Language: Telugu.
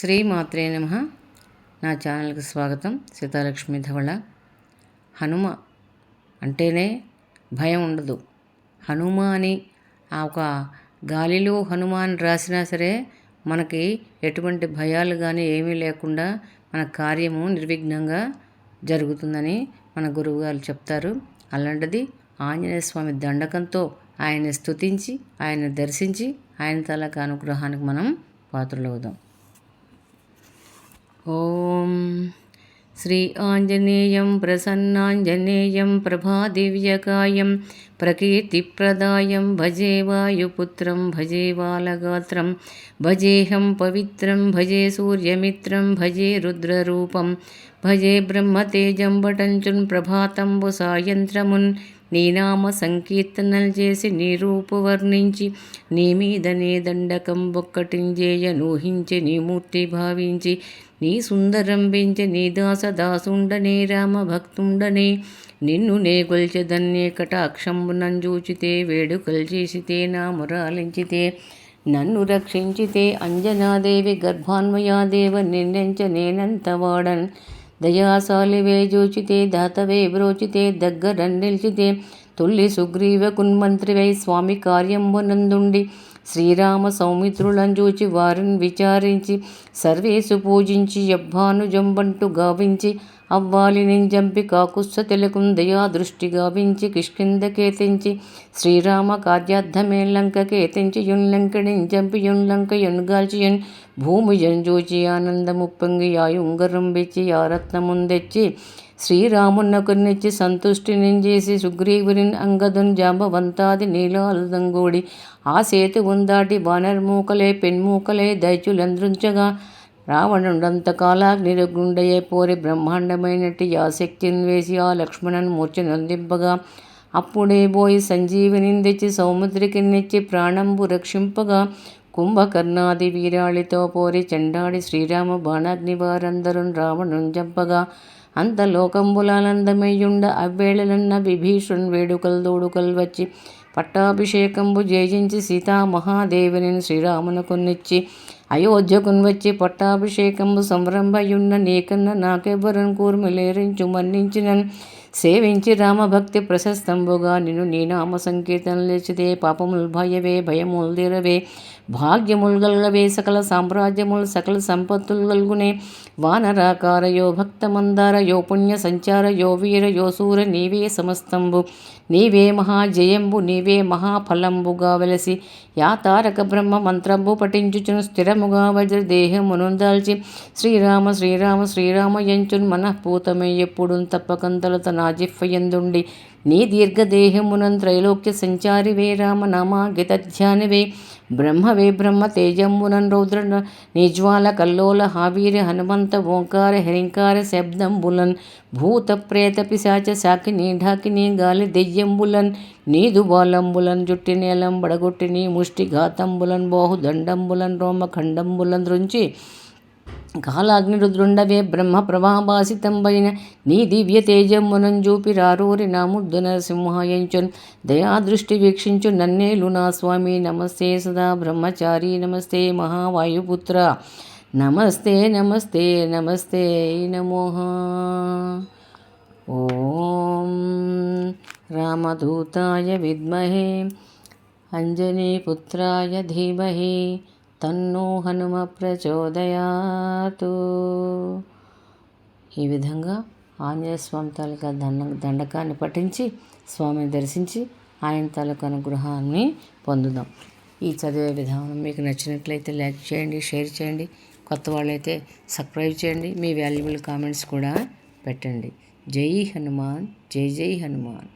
శ్రీ మాత్రే నమ. నా ఛానల్కి స్వాగతం. సీతాలక్ష్మి ధవళ. హనుమ అంటేనే భయం ఉండదు. హనుమ అని ఆ ఒక గాలిలో హనుమాన్ రాసినా సరే మనకి ఎటువంటి భయాలు కానీ ఏమీ లేకుండా మన కార్యము నిర్విఘ్నంగా జరుగుతుందని మన గురువుగారు చెప్తారు. అలాంటిది ఆంజనేయ స్వామి దండకంతో ఆయన్ని స్తుతించి ఆయన దర్శించి ఆయన తలక అనుగ్రహానికి మనం పాత్రలవుదాం. ఓం శ్రీ ఆంజనేయం ప్రసన్నాంజనేయం ప్రభాదివ్యకాయం ప్రకీర్తిప్రదాయం భజే వాయుపుత్రం భజే బాలగాత్రం భజేహం పవిత్రం భజే సూర్యమిత్రం భజే రుద్రరూపం భజే బ్రహ్మతేజం వటంచున్ ప్రభాతంబు సాయంత్రమున్ నీ నామ సంకీర్తనలు చేసి నీ రూపు వర్ణించి నీ మీదనే దండకం ఒక్కటింజేయ నూహించి నీ మూర్తి భావించి నీ సుందరం పెంచి నీ దాస దాసుండనే రామ భక్తుండనే నిన్ను నే గొల్చెదన్నే కటాక్షంబునంజూచితే వేడుకలు చేసితే నా మురాలించితే నన్ను రక్షించితే అంజనాదేవి గర్భాన్మయాదేవ నిన్నెంచ నేనంత వాడన్. దయాసాలివే జోచితే దాతవే బ్రోచితే దగ్గర నిలిచితే తొల్లి సుగ్రీవ కున్మంత్రివై స్వామి కార్యంబునందుండి శ్రీరామ సౌమిత్రులను చూచి వారిని విచారించి సర్వేసు పూజించి యబ్బానుజంబంటు గావించి అవ్వాలి నింజంపి కాకుస్స తెలుకుం దయా దృష్టి గావించి కిష్కిందకేతించి శ్రీరామ కార్యార్థమే లంకకేతించి యున్లంకడింజంపి యున్లంక యున్గాల్చియున్ భూమి జంజూచి ఆనందముప్పొంగి యాయుంగరం వెచ్చి యారత్నముందెచ్చి శ్రీరామునకునిచ్చి సంతుష్టి నింజేసి సుగ్రీవుని అంగదున్ జాంబవంతాది నీలాలుదంగూడి. ఆ సేతు ఉందాటి వానర్మూకలే పెన్మూకలే దైత్యులంద్రుంచగా రావణుడంతకాలాగ్నిరుగుండయే పోరి బ్రహ్మాండమైనట్టు ఆ శక్తిని వేసి ఆ లక్ష్మణన్ మూర్ఛనందింపగా అప్పుడే పోయి సంజీవిని తెచ్చి సౌముద్రికి నెచ్చి ప్రాణంబు రక్షింపగా కుంభకర్ణాది వీరాళితో పోరి చండాడి శ్రీరామ బాణాగ్ని వారందరూ రావణుని చంపగా అంత లోకంబులానందమయ్యుండ అవ్వేళలన్న విభీషణ్ వేడుకలు దోడుకలు వచ్చి పట్టాభిషేకంబు జయించి సీతామహాదేవిని శ్రీరామునకునిచ్చి అయోధ్యకున్ వచ్చి పట్టాభిషేకము సంరంభయున్న నీకన్న నాకెవ్వరన్ కూర్మిలేరించు మన్నించినన్. సేవించి రామభక్తి ప్రశస్తంబుగా నిన్ను నీ నామ సంకీర్తన లేచితే పాపముల్ భయవే భయముల్ తీరవే భాగ్యముల్ గల్గవే సకల సామ్రాజ్యముల్ సకల సంపత్తులు గల్గునే వానరాకార యో భక్తమందార యో పుణ్య సంచార యో వీర యో సూర నీవే సమస్తంబు. నీవే మహాజయంబు నీవే మహాఫలంబుగా వెలసి. యా తారక బ్రహ్మ మంత్రంబు పఠించుచును స్థిరముగా వజ్ర దేహమును దాల్చి. శ్రీరామ శ్రీరామ శ్రీరామ ఎంచున్ మనఃపూతమే ఎప్పుడు తప్పకంతలు తన జిఫ్ఫయందుండి నీ దీర్ఘదేహమునం త్రైలోక్య సంచారివే రామనామా గితధ్యానివే బ్రహ్మవే బ్రహ్మ తేజంబునన్ రౌద్ర నిజ్వాల కల్లోల హావీర హనుమంత ఓంకార హరింకార శబ్దంబులన్. భూత ప్రేత పిశాచ సాకిని ఢాకిని గాలి దెయ్యంబులన్. నీదు బాలంబులన్ జుట్టి నేలం బడగొట్టి ముష్టి ఘాతంబులన్ బాహుదండంబులన్ రోమఖండంబులన్ రుంచి కాలాగ్ని రుద్రుండవే బ్రహ్మ ప్రభాభాసితంబైన నీ దివ్య తేజమ్మునం చూపి రారూరి నా ముద్దు నరసింహాయంచున్ దయాదృష్టి వీక్షించు నన్నేలు నా స్వామి నమస్తే సదా బ్రహ్మచారి నమస్తే మహావాయుపుత్ర నమస్తే నమస్తే నమస్తే నమో ఓం రామదూతాయ విద్మహే అంజనీపుత్రాయ ధీమహి తన్నో హనుమ ప్రచోదయాతు. ఈ విధంగా ఆంజనేయ స్వామి తాలూకా దండ దండకాన్ని పఠించి స్వామిని దర్శించి ఆయన తాలూకా అనుగ్రహాన్ని పొందుదాం. ఈ చదివే విధానం మీకు నచ్చినట్లయితే లైక్ చేయండి షేర్ చేయండి కొత్త వాళ్ళైతే సబ్స్క్రైబ్ చేయండి మీ వాల్యుబుల్ కామెంట్స్ కూడా పెట్టండి. జై హనుమాన్ జై జై హనుమాన్.